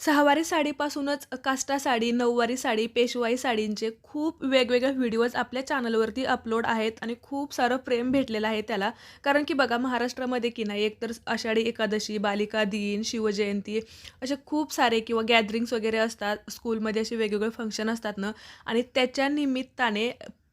सहावारी साडीपासूनच काष्टा साडी नऊवारी साडी पेशवाई साडींचे खूप वेगवेगळे व्हिडिओज आपल्या चॅनलवरती अपलोड आहेत आणि खूप सारं प्रेम भेटलेलं आहे त्याला. कारण की बघा महाराष्ट्रामध्ये की नाही एकतर आषाढी एकादशी बालिका दिन शिवजयंती असे खूप सारे किंवा गॅदरिंग्स वगैरे असतात. स्कूलमध्ये असे वेगवेगळे फंक्शन असतात ना. आणि त्याच्या निमित्ताने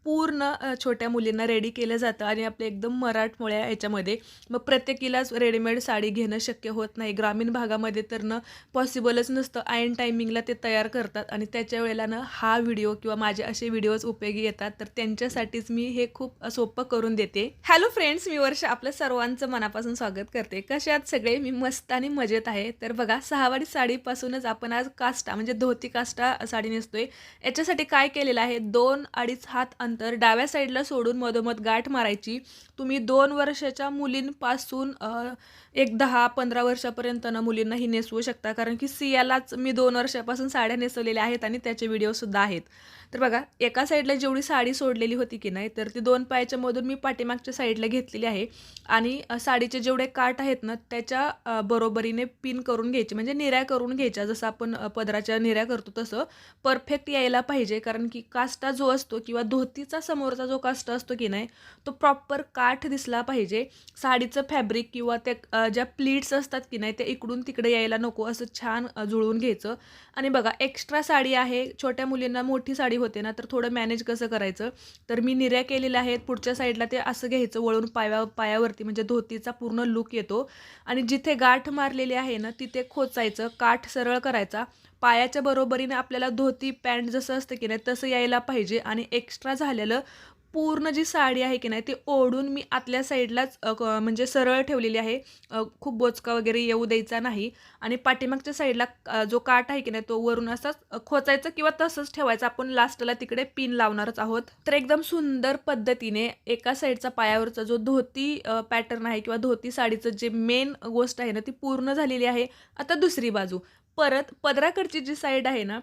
पूर्ण छोट्या मुलींना रेडी केलं जातं आणि आपल्या एकदम मराठमोळ्या याच्यामध्ये मग प्रत्येकीलाच रेडीमेड साडी घेणं शक्य होत नाही. ग्रामीण भागामध्ये तर न पॉसिबलच नसतं. आयन टायमिंगला ते तयार करतात आणि त्याच्या वेळेला ना हा व्हिडिओ किंवा माझे असे व्हिडिओज उपयोगी येतात. तर त्यांच्यासाठीच मी हे खूप सोपं करून देते. हॅलो फ्रेंड्स मी वर्ष आपल्या सर्वांचं मनापासून स्वागत करते. कशात सगळे? मी मस्त आणि मजेत आहे. तर बघा सहावाडी साडीपासूनच आपण आज काष्टा म्हणजे धोती काष्टा साडी नेसतोय. याच्यासाठी काय केलेलं आहे? दोन अडीच हात अंतर डाव्या साईडला सोडून मधोमध गाठ मारायची. तुम्ही दोन वर्षाच्या मुलींपासून एक दहा पंधरा वर्षापर्यंत ना मुलींना ही नेसवू शकता. कारण की सियालाच मी दोन वर्षापासून साड्या नेसवलेल्या आहेत आणि त्याचे व्हिडिओसुद्धा आहेत. तर बघा एका साईडला जेवढी साडी सोडलेली होती की नाही तर ती दोन पायाच्या मधून मी पाठीमागच्या साईडला घेतलेली आहे. आणि साडीचे जेवढे काठ आहेत ना त्याच्या बरोबरीने पिन करून घ्यायचे. म्हणजे निऱ्या करून घ्यायच्या. जसं आपण पदराच्या निऱ्या करतो तसं. परफेक्ट यायला पाहिजे. कारण की काष्टा जो असतो किंवा धोती व्यक्तीचा समोरचा जो काष्ट असतो की नाही तो प्रॉपर काठ दिसला पाहिजे. साडीचं फॅब्रिक किंवा ते ज्या प्लीट्स असतात की नाही ते इकडून तिकडे यायला नको असं छान जुळवून घ्यायचं. आणि बघा एक्स्ट्रा साडी आहे छोट्या मुलींना मोठी साडी होते ना तर थोडं मॅनेज कसं करायचं? तर मी निर्या केलेल्या आहेत पुढच्या साईडला ते असं घ्यायचं वळून पाया पायावरती म्हणजे धोतीचा पूर्ण लुक येतो. आणि जिथे गाठ मारलेली आहे ना तिथे खोचायचं काठ सरळ करायचा. पायाच्या बरोबरीने आपल्याला धोती पॅन्ट जसं असतं की नाही तसं यायला पाहिजे. आणि एक्स्ट्रा झालेलं पूर्ण जी साडी आहे की नाही ती ओढून मी आतल्या साईडलाच क- म्हणजे सरळ ठेवलेली आहे. खूप बोचका वगैरे येऊ द्यायचा नाही. आणि पाठीमागच्या साईडला जो काठ आहे की नाही तो वरून असाच खोचायचा किंवा तसंच ठेवायचं. आपण लास्टला तिकडे पिन लावणारच आहोत. तर एकदम सुंदर पद्धतीने एका साईडचा पायावरचा जो धोती पॅटर्न आहे किंवा धोती साडीचं जे मेन गोष्ट आहे ना ती पूर्ण झालेली आहे. आता दुसरी बाजू. परत पदराकडची जी साईड आहे ना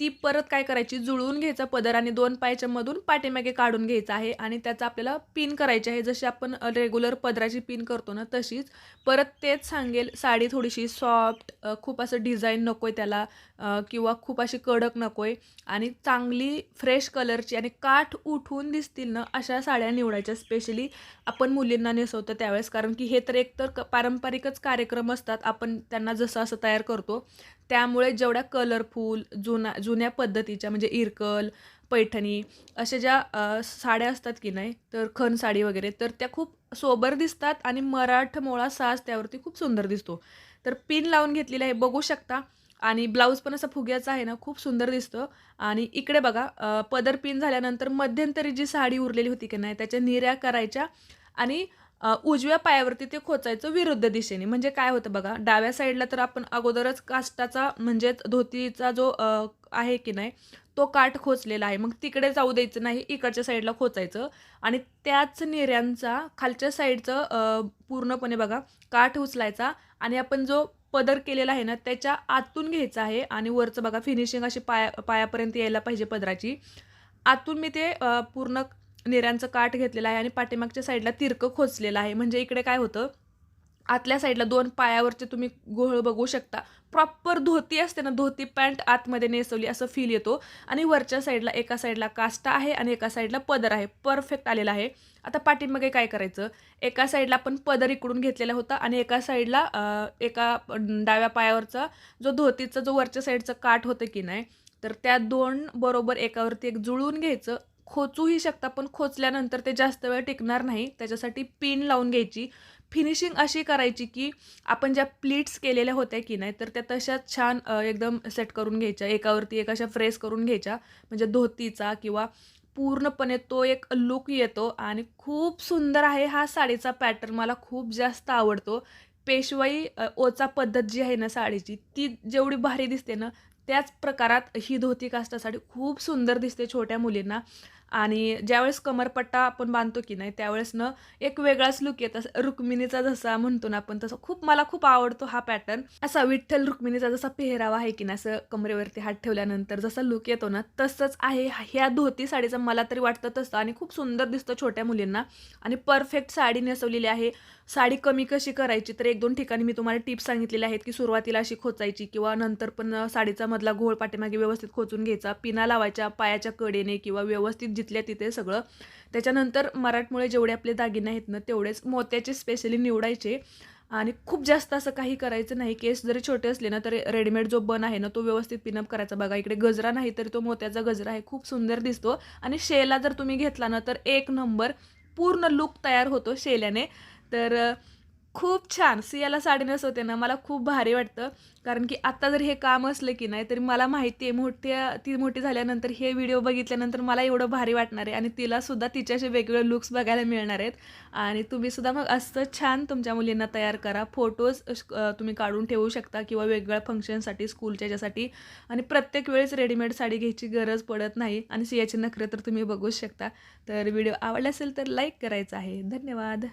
ती परत काय करायची? जुळवून घ्यायचा पदर आणि दोन पायाच्या मधून पाठीमागे काढून घ्यायचा आहे आणि त्याचा आपल्याला पिन करायची आहे. जशी आपण रेग्युलर पदराची पिन करतो ना तशीच. परत तेच सांगेल साडी थोडीशी सॉफ्ट खूप असं डिझाईन नको आहे त्याला किंवा खूप अशी कडक नको आहे आणि चांगली फ्रेश कलरची आणि काठ उठून दिसतील ना अशा साड्या निवडायच्या. स्पेशली आपण मुलींना नेसवतो त्यावेळेस कारण की हे तर एकतर क पारंपरिकच कार्यक्रम असतात. आपण त्यांना जसं असं तयार करतो त्यामुळे जेवढ्या कलरफुल जुना जुन्या पद्धतीच्या म्हणजे इरकल पैठणी अशा ज्या साड्या असतात की नाही तर खण साडी वगैरे तर त्या खूप सोबर दिसतात आणि मराठमोळा साज त्यावरती खूप सुंदर दिसतो. तर पिन लावून घेतलेलं आहे बघू शकता. आणि ब्लाऊज पण असं फुग्याचा आहे ना खूप सुंदर दिसतं. आणि इकडे बघा पदर पिन झाल्यानंतर मध्यंतरी जी साडी उरलेली होती की नाही त्याच्या निर्या करायच्या. आणि उजव्या पायावरती ते खोचायचं विरुद्ध दिशेने. म्हणजे काय होतं बघा डाव्या साईडला तर आपण अगोदरच काष्टाचा म्हणजेच धोतीचा जो आहे की नाही तो काठ खोचलेला आहे. मग तिकडे जाऊ द्यायचं नाही इकडच्या साईडला खोचायचं. आणि त्याच निर्यांचा खालच्या साईडचं पूर्णपणे बघा काठ उचलायचा आणि आपण जो पदर केलेला आहे ना त्याच्या आतून घ्यायचा आहे आणि वरचं बघा फिनिशिंग अशी पाया पायापर्यंत यायला पाहिजे पदराची. आतून मी ते पूर्ण निऱ्यांचं काठ घेतलेलं आहे आणि पाठीमागच्या साईडला तिरकं खोचलेलं आहे. म्हणजे इकडे काय होतं? आतल्या साईडला दोन पायावरचे तुम्ही गोहळ बघू शकता. प्रॉपर धोती असते ना धोती पॅन्ट आतमध्ये नेसवली असं फील येतो. आणि वरच्या साईडला एका साईडला कास्टा आहे आणि एका साईडला पदर आहे. परफेक्ट आलेला आहे. आता पाठीमागे काय करायचं? एका साईडला आपण पदर इकडून घेतलेला होता आणि एका साईडला एका डाव्या पायावरचा जो धोतीचा जो वरच्या साईडचं काठ होतं की नाही तर त्या दोन बरोबर एकावरती एक जुळवून घ्यायचं खोचूही शकता पण खोचल्यानंतर ते जास्त वेळ टिकणार नाही. त्याच्यासाठी पिन लावून घ्यायची. फिनिशिंग अशी करायची की आपण ज्या प्लीट्स केलेल्या होत्या की नाही तर त्या तशाच छान एकदम सेट करून घ्यायच्या. एकावरती एक अशा फ्रेस करून घ्यायच्या. म्हणजे धोतीचा किंवा पूर्णपणे तो एक लुक येतो आणि खूप सुंदर आहे हा साडीचा पॅटर्न मला खूप जास्त आवडतो. पेशवाई ओचा पद्धत जी आहे ना साडीची ती जेवढी भारी दिसते ना त्याच प्रकारात ही धोती कास्टासाठी खूप सुंदर दिसते छोट्या मुलींना. आणि ज्यावेळेस कमरपट्टा आपण बांधतो की नाही त्यावेळेस ना एक वेगळाच लुक येत असं रुक्मिणीचा जसा म्हणतो ना आपण तसं खूप मला खूप आवडतो हा पॅटर्न असा विठ्ठल रुक्मिणीचा जसा पेहरावा आहे की नाही असं कमरेवरती हात ठेवल्यानंतर जसा लुक येतो ना तसंच आहे. ह्या धोती साडीचं मला तरी वाटतं तसं आणि खूप सुंदर दिसतं छोट्या मुलींना आणि परफेक्ट साडी नेसवलेली आहे. साडी कमी कशी करायची तर एक दोन ठिकाणी मी तुम्हाला टिप्स सांगितलेल्या आहेत की सुरुवातीला अशी खोचायची किंवा नंतर पण साडीचा मधला घोळ पाठीमागे व्यवस्थित खोचून घ्यायचा पिना लावायच्या पायाच्या कडेने किंवा व्यवस्थित जिथल्या तिथे सगळं. त्याच्यानंतर मराठमुळे जेवढे आपले दागिने आहेत ना तेवढेच मोत्याचे स्पेशली निवडायचे. आणि खूप जास्त असं काही करायचं नाही. केस जरी छोटे असले ना तरी रेडीमेड जो बन आहे ना तो व्यवस्थित पिनअप करायचा. बघा इकडे गजरा नाही तरी तो मोत्याचा गजरा आहे. खूप सुंदर दिसतो. आणि शेला जर तुम्ही घेतला ना तर एक नंबर पूर्ण लुक तयार होतो शेल्याने. तर खूप छान. सियाला साडी नसवते ना मला खूप भारी वाटतं. कारण की आत्ता जर हे काम असलं की नाही तरी मला माहिती आहे मोठ्या ती मोठी झाल्यानंतर हे व्हिडिओ बघितल्यानंतर मला एवढं भारी वाटणार आहे. आणि तिलासुद्धा तिच्याशी वेगवेगळे लुक्स बघायला मिळणार आहेत. आणि तुम्हीसुद्धा मग असं छान तुमच्या मुलींना तयार करा. फोटोज तुम्ही काढून ठेवू शकता किंवा वेगवेगळ्या फंक्शनसाठी स्कूलच्या याच्यासाठी आणि प्रत्येक वेळेस रेडीमेड साडी घ्यायची गरज पडत नाही. आणि सियाची नखरे तर तुम्ही बघूच शकता. तर व्हिडिओ आवडला असेल तर लाईक करायचा आहे. धन्यवाद.